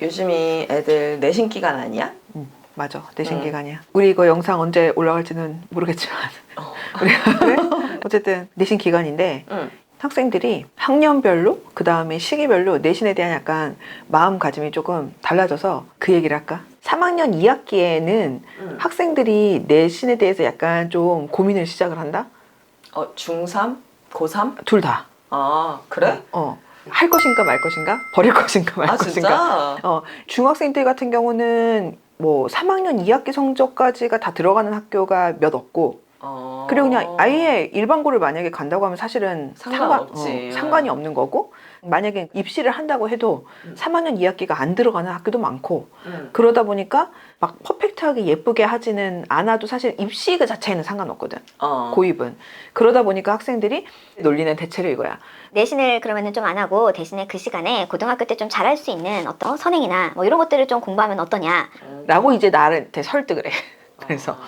요즘이 애들 내신 기간 아니야? 음, 맞아. 내신 음. 기간이야. 우리 이거 영상 언제 올라갈지는 모르겠지만 어. 우리가 그래? 어쨌든 내신 기간인데 응. 학생들이 학년별로 그 다음에 시기별로 내신에 대한 약간 마음가짐이 조금 달라져서 그 얘기를 할까? 3학년 2학기에는 응. 학생들이 내신에 대해서 약간 좀 고민을 시작을 한다? 어, 중3? 고3? 둘 다. 아, 그래? 어. 할 것인가 말 것인가? 버릴 것인가 말 아, 것인가? 진짜? 어, 중학생들 같은 경우는 뭐 3학년 2학기 성적까지가 다 들어가는 학교가 몇 없고 어. 그리고 그냥 아예 일반고를 만약에 간다고 하면 사실은 상관없지. 상관, 어, 상관이 없는 거고 만약에 입시를 한다고 해도 음. 3학년 2학기가 안 들어가는 학교도 많고 응. 그러다 보니까 막 퍼펙트하게 예쁘게 하지는 않아도 사실 입시 그 자체에는 상관없거든 어. 고입은 그러다 보니까 학생들이 놀리는 대체로 이거야 내신을 그러면은 좀 안 하고 대신에 그 시간에 고등학교 때 좀 잘할 수 있는 어떤 선행이나 뭐 이런 것들을 좀 공부하면 어떠냐. 음. 라고 이제 나한테 설득을 해 그래서 아,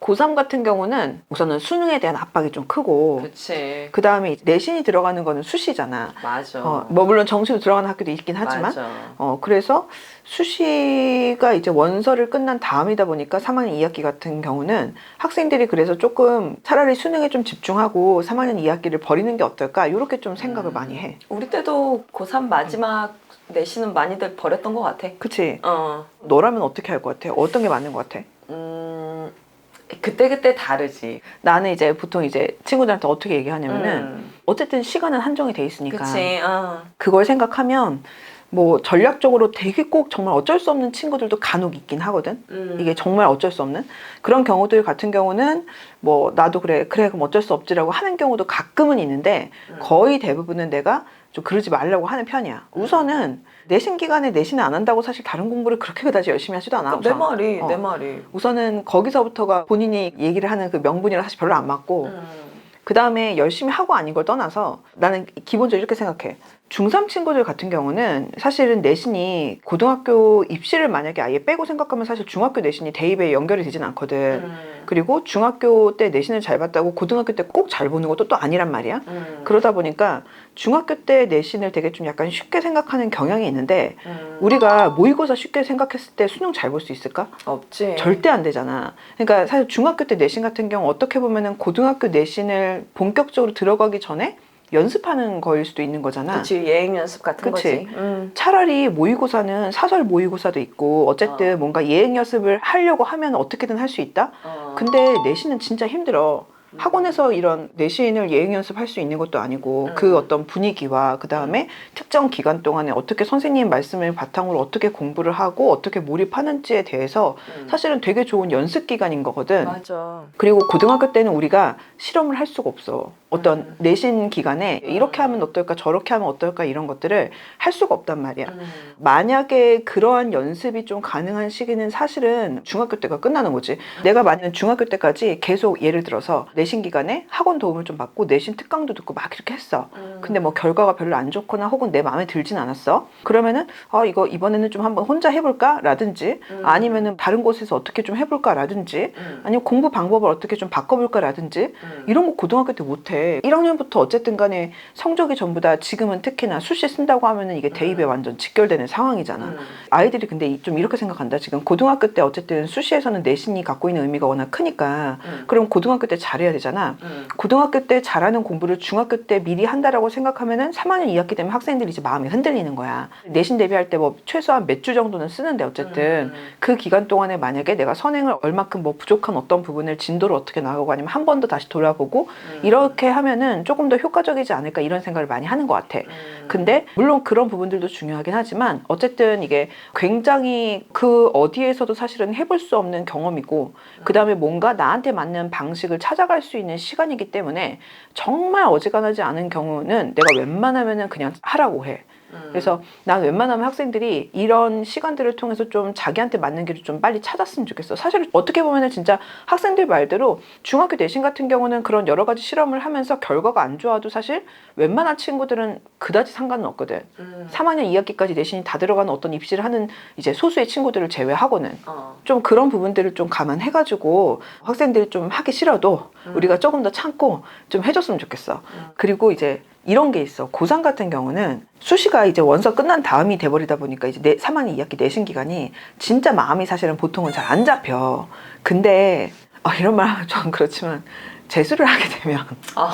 고3 같은 경우는 우선은 수능에 대한 압박이 좀 크고 그치. 그 다음에 내신이 들어가는 거는 수시잖아 맞아. 어, 뭐 물론 정시로 들어가는 학교도 있긴 하지만 맞아. 어, 그래서 수시가 이제 원서를 끝난 다음이다 보니까 3학년 2학기 같은 경우는 학생들이 그래서 조금 차라리 수능에 좀 집중하고 3학년 2학기를 버리는 게 어떨까 이렇게 좀 생각을 음. 많이 해. 우리 때도 고3 마지막 내신은 많이들 버렸던 것 같아. 그치? 어. 너라면 어떻게 할 것 같아? 어떤 게 맞는 것 같아? 음, 그때그때 다르지. 나는 이제 보통 이제 친구들한테 어떻게 얘기하냐면은 음. 어쨌든 시간은 한정이 돼 있으니까 그치. 어. 그걸 생각하면 뭐 전략적으로 되게 꼭 정말 어쩔 수 없는 친구들도 간혹 있긴 하거든. 음. 이게 정말 어쩔 수 없는 그런 경우들 같은 경우는 뭐 나도 그래 그래 그럼 어쩔 수 없지라고 하는 경우도 가끔은 있는데 음. 거의 대부분은 내가 좀 그러지 말라고 하는 편이야. 우선은 내신 기간에 내신을 안 한다고 사실 다른 공부를 그렇게 그다지 열심히 하지도 않아. 그, 내 우선. 말이, 어. 내 말이. 우선은 거기서부터가 본인이 얘기를 하는 그 명분이라 사실 별로 안 맞고 음. 그 다음에 열심히 하고 아닌 걸 떠나서 나는 기본적으로 이렇게 생각해. 중3 친구들 같은 경우는 사실은 내신이 고등학교 입시를 만약에 아예 빼고 생각하면 사실 중학교 내신이 대입에 연결이 되진 않거든. 음. 그리고 중학교 때 내신을 잘 봤다고 고등학교 때 꼭 잘 보는 것도 또 아니란 말이야. 음. 그러다 보니까 중학교 때 내신을 되게 좀 약간 쉽게 생각하는 경향이 있는데 음. 우리가 모의고사 쉽게 생각했을 때 수능 잘 볼 수 있을까? 없지. 절대 안 되잖아. 그러니까 사실 중학교 때 내신 같은 경우 어떻게 보면은 고등학교 내신을 본격적으로 들어가기 전에 연습하는 거일 수도 있는 거잖아. 그치, 예행 연습 같은 그치. 거지. 음. 차라리 모의고사는 사설 모의고사도 있고 어쨌든 어. 뭔가 예행 연습을 하려고 하면 어떻게든 할 수 있다. 어. 근데 내신은 진짜 힘들어. 음. 학원에서 이런 내신을 예행 연습할 수 있는 것도 아니고 음. 그 어떤 분위기와 그 다음에 특정 기간 동안에 어떻게 선생님 말씀을 바탕으로 어떻게 공부를 하고 어떻게 몰입하는지에 대해서 음. 사실은 되게 좋은 연습 기간인 거거든. 맞아. 그리고 고등학교 때는 우리가 실험을 할 수가 없어. 어떤 음. 내신 기간에 이렇게 음. 하면 어떨까 저렇게 하면 어떨까 이런 것들을 할 수가 없단 말이야. 음. 만약에 그러한 연습이 좀 가능한 시기는 사실은 중학교 때가 끝나는 거지. 내가 만약 중학교 때까지 계속 예를 들어서 내신 기간에 학원 도움을 좀 받고 내신 특강도 듣고 막 이렇게 했어. 음. 근데 뭐 결과가 별로 안 좋거나 혹은 내 마음에 들진 않았어. 그러면은 아 이거 이번에는 좀 한번 혼자 해볼까 라든지 음. 아니면은 다른 곳에서 어떻게 좀 해볼까 라든지 음. 아니면 공부 방법을 어떻게 좀 바꿔볼까 라든지 음. 이런 거 고등학교 때 못해. 1학년부터 어쨌든 간에 성적이 전부 다 지금은 특히나 수시 쓴다고 하면은 이게 대입에 음. 완전 직결되는 상황이잖아. 음. 아이들이 근데 이- 좀 이렇게 생각한다. 지금 고등학교 때 어쨌든 수시에서는 내신이 갖고 있는 의미가 워낙 크니까 음. 그럼 고등학교 때 잘해야 되잖아. 음. 고등학교 때 잘하는 공부를 중학교 때 미리 한다라고 생각하면은 3학년 2학기 되면 학생들이 이제 마음이 흔들리는 거야. 내신 대비할 때 뭐 최소한 몇 주 정도는 쓰는데 어쨌든 음. 그 기간 동안에 만약에 내가 선행을 얼마큼 뭐 부족한 어떤 부분을 진도를 어떻게 나가고 아니면 한 번 더 다시 돌 아보고 음. 이렇게 하면은 조금 더 효과적이지 않을까 이런 생각을 많이 하는 것 같아. 음. 근데 물론 그런 부분들도 중요하긴 하지만 어쨌든 이게 굉장히 그 어디에서도 사실은 해볼 수 없는 경험이고 그 다음에 뭔가 나한테 맞는 방식을 찾아갈 수 있는 시간이기 때문에 정말 어지간하지 않은 경우는 내가 웬만하면은 그냥 하라고 해. 음. 그래서 난 웬만하면 학생들이 이런 시간들을 통해서 좀 자기한테 맞는 길을 좀 빨리 찾았으면 좋겠어. 사실 어떻게 보면은 진짜 학생들 말대로 중학교 내신 같은 경우는 그런 여러 가지 실험을 하면서 결과가 안 좋아도 사실 웬만한 친구들은 그다지 상관은 없거든. 음. 3학년 2학기까지 내신이 다 들어가는 어떤 입시를 하는 이제 소수의 친구들을 제외하고는 어. 좀 그런 부분들을 좀 감안해가지고 학생들이 좀 하기 싫어도 음. 우리가 조금 더 참고 좀 해줬으면 좋겠어. 음. 그리고 이제 이런 게 있어. 고3 같은 경우는 수시가 이제 원서 끝난 다음이 돼버리다 보니까 이제 내, 3학년 2학기 내신 기간이 진짜 마음이 사실은 보통은 잘 안 잡혀. 근데 아, 이런 말 하면 좀 그렇지만 재수를 하게 되면 아,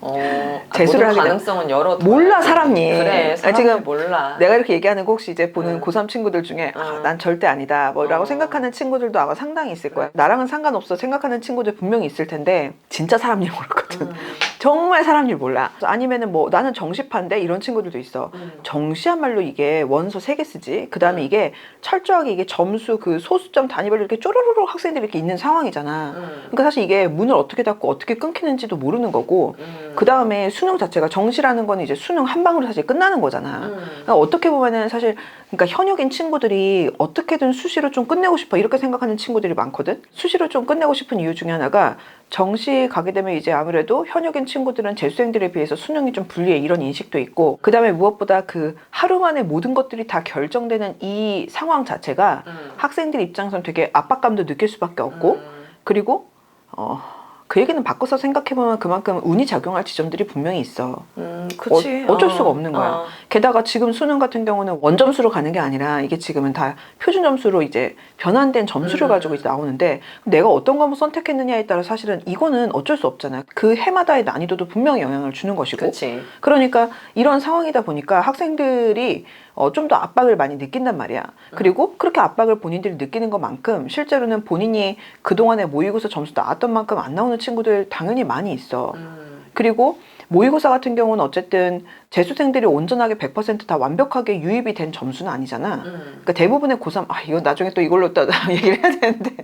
어, 재수를 모든 하게 가능성은 열어. 몰라, 사람이. 그래, 아, 사람이 지금 몰라. 내가 이렇게 얘기하는 거 혹시 이제 보는 음. 고3 친구들 중에 아, 음. 난 절대 아니다 뭐라고 어. 생각하는 친구들도 아마 상당히 있을 거야. 나랑은 상관없어 생각하는 친구들 분명히 있을 텐데 진짜 사람 일 모르거든. 음, 정말 사람 일 몰라. 아니면은 뭐 나는 정시파인데 이런 친구들도 있어. 음. 정시야말로 이게 원서 세 개 쓰지. 그 다음에 이게 철저하게 이게 점수 그 소수점 단위별로 이렇게 쪼르르르 학생들이 이렇게 있는 상황이잖아. 음, 그러니까 사실 이게 문을 어떻게 닫고 어떻게 끊기는지도 모르는 거고 음. 그 다음에 수능 자체가 정시라는 건 이제 수능 한 방으로 사실 끝나는 거잖아. 음. 그러니까 어떻게 보면은 사실 그러니까 현역인 친구들이 어떻게든 수시로 좀 끝내고 싶어 이렇게 생각하는 친구들이 많거든. 수시로 좀 끝내고 싶은 이유 중에 하나가 정시 가게 되면 이제 아무래도 현역인 친구들은 재수생들에 비해서 수능이 좀 불리해 이런 인식도 있고 그 다음에 무엇보다 그 하루 만에 모든 것들이 다 결정되는 이 상황 자체가 음. 학생들 입장에서는 되게 압박감도 느낄 수밖에 없고 음. 그리고 어, 그 얘기는 바꿔서 생각해보면 그만큼 운이 작용할 지점들이 분명히 있어. 음, 그치. 어- 어쩔 수가 없는 거야. 어. 게다가 지금 수능 같은 경우는 원점수로 가는 게 아니라 이게 지금은 다 표준 점수로 이제 변환된 점수를 음. 가지고 이제 나오는데 내가 어떤 과목 선택했느냐에 따라 사실은 이거는 어쩔 수 없잖아요. 그 해마다의 난이도도 분명히 영향을 주는 것이고. 그치. 그러니까 이런 상황이다 보니까 학생들이 어, 좀 더 압박을 많이 느낀단 말이야. 그리고 그렇게 압박을 본인들이 느끼는 것만큼 실제로는 본인이 그동안에 모의고사 점수 나왔던 만큼 안 나오는 친구들 당연히 많이 있어. 음. 그리고 모의고사 같은 경우는 어쨌든 재수생들이 온전하게 100%다 완벽하게 유입이 된 점수는 아니잖아. 음. 그러니까 대부분의 고3, 아, 이건 나중에 또 이걸로 또 얘기를 해야 되는데,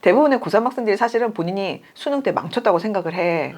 대부분의 고3 학생들이 사실은 본인이 수능 때 망쳤다고 생각을 해.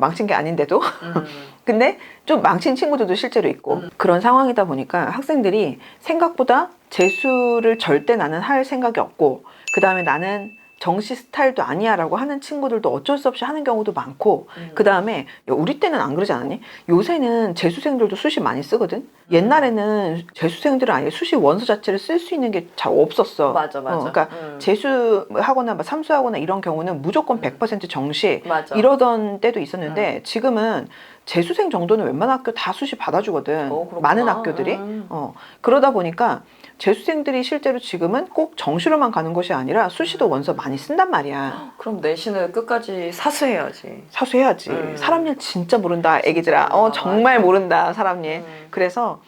음. 망친 게 아닌데도. 음. 근데 좀 망친 친구들도 실제로 있고 음. 그런 상황이다 보니까 학생들이 생각보다 재수를 절대 나는 할 생각이 없고 그 다음에 나는 정시 스타일도 아니야라고 하는 친구들도 어쩔 수 없이 하는 경우도 많고 음. 그 다음에 우리 때는 안 그러지 않았니? 요새는 재수생들도 수시 많이 쓰거든. 옛날에는 재수생들은 아예 수시 원서 자체를 쓸 수 있는 게 잘 없었어. 맞아, 맞아. 어, 그러니까 음. 재수하거나 뭐 삼수하거나 이런 경우는 무조건 100% 정시 맞아. 이러던 때도 있었는데 지금은 재수생 정도는 웬만한 학교 다 수시 받아주거든. 어. 많은 학교들이. 음. 어, 그러다 보니까 재수생들이 실제로 지금은 꼭 정시로만 가는 것이 아니라 수시도 원서 많이 쓴단 말이야. 그럼 내신을 끝까지 사수해야지. 사수해야지. 음. 사람 일 진짜 모른다, 애기들아. 어. 정말 맞아. 모른다, 사람 일. 음. 그래서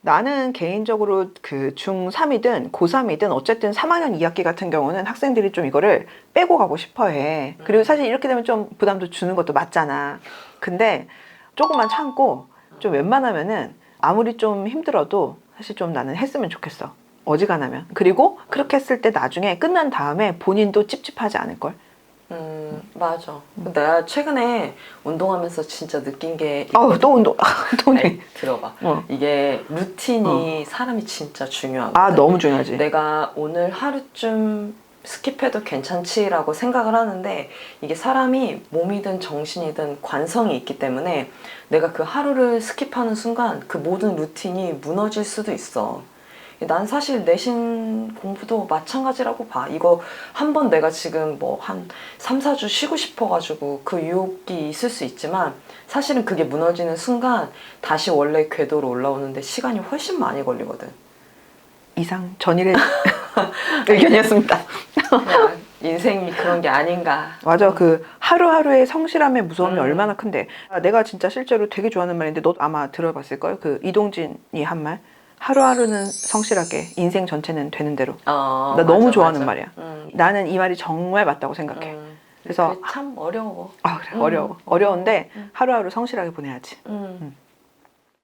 나는 개인적으로 그 중3이든 고3이든 어쨌든 3학년 2학기 같은 경우는 학생들이 좀 이거를 빼고 가고 싶어 해. 그리고 음. 사실 이렇게 되면 좀 부담도 주는 것도 맞잖아. 근데 조금만 참고 좀 웬만하면은 아무리 좀 힘들어도 사실 좀 나는 했으면 좋겠어. 어지간하면. 그리고 그렇게 했을 때 나중에 끝난 다음에 본인도 찝찝하지 않을걸? 음, 맞아. 내가 최근에 운동하면서 진짜 느낀 게 아우, 또 운동, 또 운동. 아니, 들어봐. 어. 이게 루틴이 사람이 진짜 중요하거든. 아, 너무 중요하지. 내가 오늘 하루쯤 스킵해도 괜찮지라고 생각을 하는데 이게 사람이 몸이든 정신이든 관성이 있기 때문에 내가 그 하루를 스킵하는 순간 그 모든 루틴이 무너질 수도 있어. 난 사실 내신 공부도 마찬가지라고 봐. 이거 한 번 내가 지금 뭐 한 3, 4주 쉬고 싶어가지고 그 유혹이 있을 수 있지만 사실은 그게 무너지는 순간 다시 원래 궤도로 올라오는데 시간이 훨씬 많이 걸리거든. 이상 전일의 의견이었습니다. 그냥 인생이 그런 게 아닌가. 맞아. 그 하루하루의 성실함의 무서움이 음. 얼마나 큰데. 아, 내가 진짜 실제로 되게 좋아하는 말인데 너 아마 들어봤을 걸. 그 이동진이 한 말. 하루하루는 성실하게 인생 전체는 되는 대로. 어, 나 너무 맞아, 좋아하는 맞아. 말이야. 음, 나는 이 말이 정말 맞다고 생각해. 음. 그래서 참 어려워. 아 그래 음. 어려워. 어려운데 음. 하루하루 성실하게 보내야지. 음.